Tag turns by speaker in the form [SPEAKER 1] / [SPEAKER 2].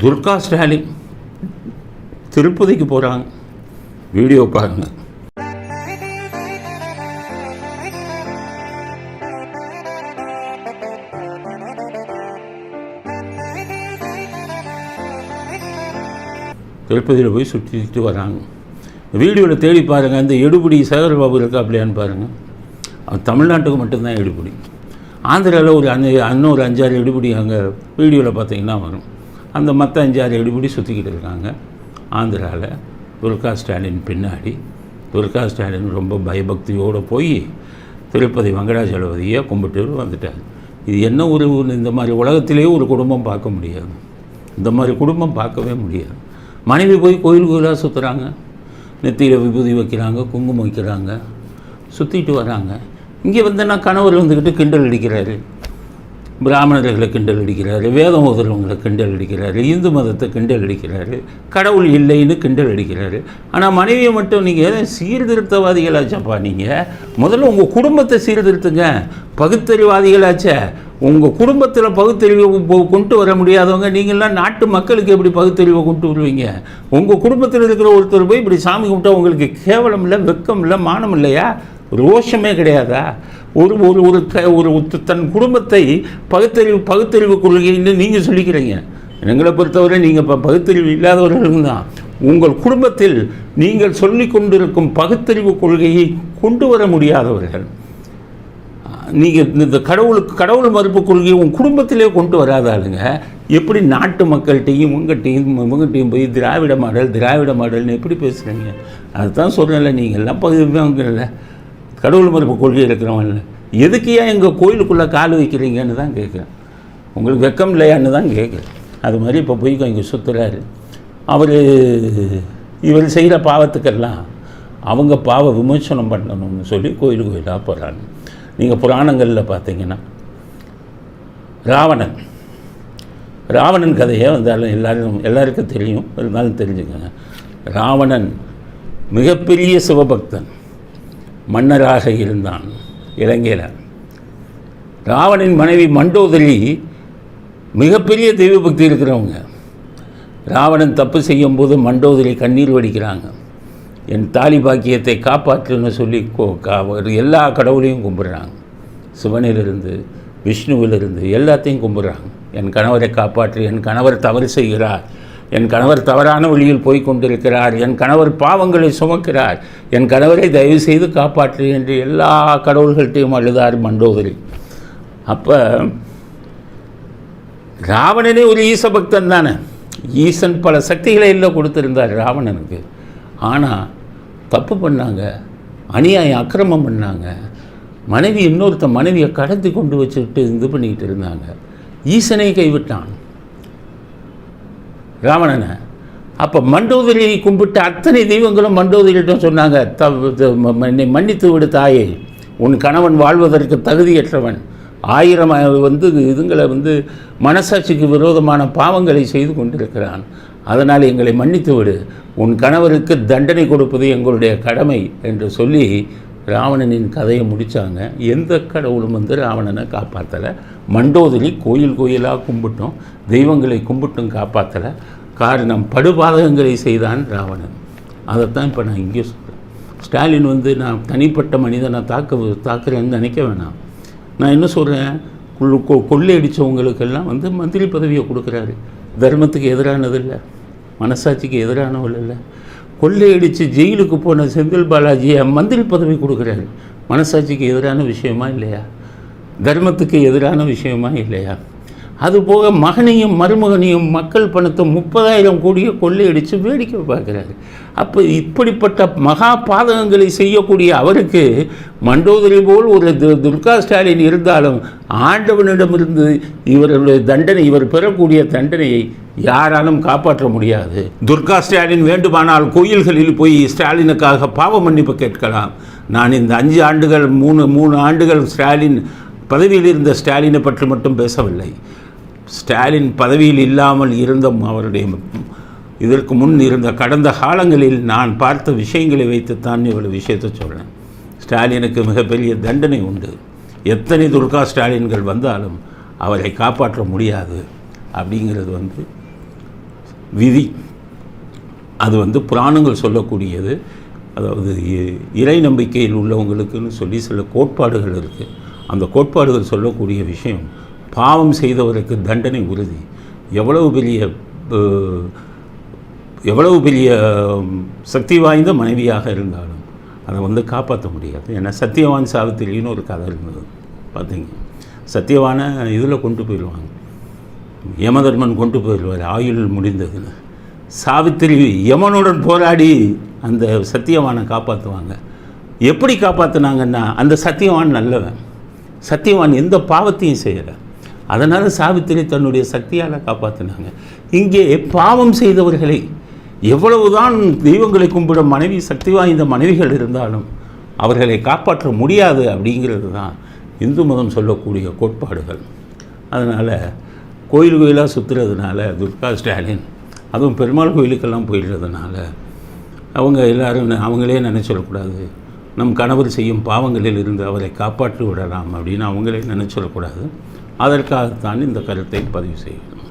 [SPEAKER 1] துர்கா ஸ்டாலின் திருப்பதிக்கு போகிறாங்க வீடியோ பாருங்கள் திருப்பதியில் போய் சுற்றிட்டு வராங்க. வீடியோவில் தேடி பாருங்கள் இந்த எடுபடி சேகர்பாபு இருக்கா அப்படியான்னு பாருங்கள் தமிழ்நாட்டுக்கு மட்டும்தான் எடுபடி. ஆந்திராவில் ஒரு அஞ்சு இன்னும் ஒரு அஞ்சாறு எடுபடி அங்கே வீடியோவில் பார்த்தீங்கன்னா வரும். அந்த மற்ற அஞ்சாறு எடுபடி சுற்றிக்கிட்டு இருக்காங்க? ஆந்திராவில் துர்கா ஸ்டாலின் பின்னாடி துர்கா ஸ்டாலின் ரொம்ப பயபக்தியோடு போய் திருப்பதி வெங்கடாச்சலபதியை கும்பிட்டு வந்துட்டார். இது என்ன ஒரு இந்த மாதிரி உலகத்திலேயே ஒரு குடும்பம் பார்க்க முடியாது. இந்த மாதிரி குடும்பம் பார்க்கவே முடியாது. மனைவி போய் கோயில் கோயிலாக சுற்றுறாங்க நெத்தியில் விபூதி வைக்கிறாங்க குங்குமம் வைக்கிறாங்க. சுற்றிட்டு வராங்க. இங்கே வந்து நான் கணவர் வந்துக்கிட்டு கிண்டல் அடிக்கிறாரு. பிராமணர்களை கிண்டல் அடிக்கிறாரு வேதம் ஓதுறவங்களை கிண்டல் அடிக்கிறாரு இந்து மதத்தை கிண்டல் அடிக்கிறாரு கடவுள் இல்லைன்னு கிண்டல் அடிக்கிறாரு. ஆனால் மனைவியை மட்டும் நீங்கள் சீர்திருத்தவாதிகளாச்சப்பா நீங்கள் முதல்ல உங்கள் குடும்பத்தை சீர்திருத்துங்க. பகுத்தறிவாதிகளாச்சே. உங்கள் குடும்பத்தில் பகுத்தறிவு கொண்டு வர முடியாதவங்க நீங்கள்லாம் நாட்டு மக்களுக்கு எப்படி பகுத்தறிவை கொண்டு வருவீங்க? உங்கள் குடும்பத்தில் இருக்கிற ஒருத்தர் போய் இப்படி சாமி கும்பிட்டா உங்களுக்கு கேவலம் இல்லை வெக்கம் இல்லை மானம் இல்லையா? ரோஷமே கிடையாதா? ஒரு ஒரு ஒரு க ஒரு தன் குடும்பத்தை பகுத்தறிவு பகுத்தறிவு கொள்கைன்னு நீங்கள் சொல்லிக்கிறீங்க. எங்களை பொறுத்தவரை நீங்கள் இப்போ பகுத்தறிவு இல்லாதவர்கள் தான். உங்கள் குடும்பத்தில் நீங்கள் சொல்லி கொண்டிருக்கும் பகுத்தறிவு கொள்கையை கொண்டு வர முடியாதவர்கள். நீங்கள் இந்த கடவுளுக்கு கடவுள் மறுப்பு கொள்கையை உன் குடும்பத்திலே கொண்டு வராதாளுங்க. எப்படி நாட்டு மக்கள்கிட்டையும் உங்கள்கிட்டையும் இவங்ககிட்டையும் போய் திராவிட மாடல் திராவிட மாடல்னு எப்படி பேசுகிறீங்க அதுதான் சொல்கிறேன்ல நீங்கள் எல்லாம் பகுதியில் கடவுள் மறுப்பு கொள்கை இருக்கிறவங்க எதுக்கு ஏன் எங்கள் கோயிலுக்குள்ளே கால் வைக்கிறீங்கன்னு தான் கேட்குறேன் உங்களுக்கு வெக்கம் இல்லையான்னு தான் கேட்குறேன் அது மாதிரி இப்போ போய் இங்கே சுற்றுறாரு அவர் இவர் செய்கிற பாவத்துக்கெல்லாம் அவங்க பாவ விமர்சனம் பண்ணணும்னு சொல்லி கோயில் கோயிலாக போகிறாங்க நீங்கள் புராணங்களில் பார்த்தீங்கன்னா ராவணன். ராவணன் கதையை வந்தாலும் எல்லாரும் எல்லாருக்கும் தெரியும். இருந்தாலும் தெரிஞ்சுக்கோங்க. ராவணன் மிகப்பெரிய சிவபக்தன். மன்னராக இருந்தான். இலங்கையில். ராவணின் மனைவி மண்டோதரி மிகப்பெரிய தெய்வ பக்தி இருக்கிறவங்க. ராவணன் தப்பு செய்யும்போது மண்டோதரி கண்ணீர் வடிக்கிறாங்க. என் தாலி பாக்கியத்தை காப்பாற்றுன்னு சொல்லி கோ- கா- ஒரு எல்லா கடவுளையும் கும்பிட்றாங்க. சிவனிலிருந்து விஷ்ணுவிலிருந்து எல்லாத்தையும் கும்பிட்றாங்க. என் கணவரை காப்பாற்று என் கணவர் தவறு செய்கிறார். என் கணவர் தவறான வழியில் போய் கொண்டிருக்கிறார் என் கணவர் பாவங்களை சுமக்கிறார். என் கணவரை தயவு செய்து காப்பாற்று என்று எல்லா கடவுள்கள்கிட்டையும் அழுதார் மண்டோதரி. அப்போ ராவணனே ஒரு ஈசபக்தன் தானே? ஈசன் பல சக்திகளை எல்லாம் கொடுத்துருந்தார் ராவணனுக்கு. ஆனால் தப்பு பண்ணாங்க அநியாயம் அக்கிரமம் பண்ணாங்க மனைவி இன்னொருத்த மனைவியை கடத்தி கொண்டு வச்சுக்கிட்டு இது பண்ணிக்கிட்டு இருந்தாங்க. ஈசனை கைவிட்டான். ராவணனை. அப்போ மண்டோதரியை கும்பிட்டு அத்தனை தெய்வங்களும் மண்டோதரியிடம் சொன்னாங்க த- என்னை மன்னித்து விடு தாயை. உன் கணவன் வாழ்வதற்கு தகுதியற்றவன். ஆயிரம் வந்து இதுங்களை வந்து மனசாட்சிக்கு விரோதமான பாவங்களை செய்து கொண்டிருக்கிறான். அதனால் எங்களை மன்னித்து விடு. உன் கணவருக்கு தண்டனை கொடுப்பது எங்களுடைய கடமை என்று சொல்லி ராவணனின் கதையை முடித்தாங்க எந்த கடவுளும் வந்து ராவணனை காப்பாற்றலை மண்டோதரி கோயில் கோயிலாக கும்பிட்டோம். தெய்வங்களை கும்பிட்டும் காப்பாற்றலை காரணம் படுபாதகங்களை செய்தான் ராவணன். அதைத்தான் இப்போ நான் இங்கே சொல்கிறேன். ஸ்டாலின் வந்து நான் தனிப்பட்ட மனிதனை தாக்க தாக்குறேன்னு நினைக்க வேணாம். நான் என்ன சொல்கிறேன்? கொள்ளையடித்தவங்களுக்கெல்லாம் வந்து மந்திரி பதவியை கொடுக்குறாரு. தர்மத்துக்கு எதிரானது இல்லை. மனசாட்சிக்கு எதிரானவள் இல்லை. கொள்ளையடித்து ஜெயிலுக்கு போன செந்தில் பாலாஜியை மந்திரி பதவி கொடுக்குறாரு. மனசாட்சிக்கு எதிரான விஷயமா இல்லையா? தர்மத்துக்கு எதிரான விஷயமா இல்லையா? அதுபோக மகனையும் மருமகனையும் மக்கள் பணத்தை முப்பதாயிரம் கோடியை கொள்ளையடித்து வேடிக்கை பார்க்குறாரு. அப்போ இப்படிப்பட்ட மகா பாதகங்களை செய்யக்கூடிய அவருக்கு மண்டோதரி போல் ஒரு து- துர்கா ஸ்டாலின் இருந்தாலும் ஆண்டவனிடமிருந்து இவருடைய தண்டனை இவர் பெறக்கூடிய தண்டனையை யாராலும் காப்பாற்ற முடியாது. துர்கா ஸ்டாலின் வேண்டுமானால் கோயில்களில் போய் ஸ்டாலினுக்காக பாவ மன்னிப்பு கேட்கலாம். நான் இந்த அஞ்சு ஆண்டுகள் மூணு மூணு ஆண்டுகள் ஸ்டாலின் பதவியில் இருந்த ஸ்டாலினை பற்றி மட்டும் பேசவில்லை. ஸ்டாலின் பதவியில் இல்லாமல் இருந்த அவருடைய இதற்கு முன் இருந்த கடந்த காலங்களில் நான் பார்த்த விஷயங்களை வைத்துத்தான் இவ்வளவு விஷயத்தை சொல்கிறேன் ஸ்டாலினுக்கு மிகப்பெரிய தண்டனை உண்டு. எத்தனை துர்கா ஸ்டாலின்கள் வந்தாலும் அவரை காப்பாற்ற முடியாது அப்படிங்கிறது வந்து விதி. அது வந்து புராணங்கள் சொல்லக்கூடியது. அதாவது இ- இறை நம்பிக்கையில் உள்ளவங்களுக்குன்னு சொல்லி சில கோட்பாடுகள் இருக்குது அந்த கோட்பாடுகள் சொல்லக்கூடிய விஷயம் பாவம் செய்தவருக்கு தண்டனை உறுதி. எவ்வளவு பெரிய எவ்வளவு பெரிய சக்தி வாய்ந்த மனைவியாக இருந்தாலும் அதை வந்து காப்பாற்ற முடியாது. ஏன்னா சத்தியவான் சாவித்திரின்னு ஒரு கதை இருந்தது. பார்த்தீங்க சத்தியவானை இதில் கொண்டு போயிடுவாங்க. யமதர்மன் கொண்டு போயிடுவார். ஆயுள் முடிந்ததுன்னு சாவித்திரி யமனுடன் போராடி அந்த சத்தியவானை காப்பாற்றுவாங்க. எப்படி காப்பாற்றுனாங்கன்னா அந்த சத்தியவான் நல்லவன். சத்தியவான் எந்த பாவத்தையும் செய்யலை. அதனால் சாவித்திரி தன்னுடைய சக்தியால் காப்பாற்றினாங்க இங்கே பாவம் செய்தவர்களை எவ்வளவுதான் தெய்வங்களை கும்பிட மனைவி சக்தி வாய்ந்த மனைவிகள் இருந்தாலும் அவர்களை காப்பாற்ற முடியாது அப்படிங்கிறது தான் இந்து மதம் சொல்லக்கூடிய கோட்பாடுகள். அதனால் கோயில் கோயிலாக சுற்றுறதுனால துர்கா ஸ்டாலின் அதுவும் பெருமாள் கோயிலுக்கெல்லாம் போயிடுறதுனால அவங்க எல்லாரும் ந- அவங்களே நினச்சிடக்கூடாது நம் கணவர் செய்யும் பாவங்களில் இருந்து அவரை காப்பாற்றி விடலாம் அப்படின்னு அவங்களே நினச்சிடக்கூடாது அதற்காகத்தான் இந்த கருத்தை பதிவு செய்கிறோம்.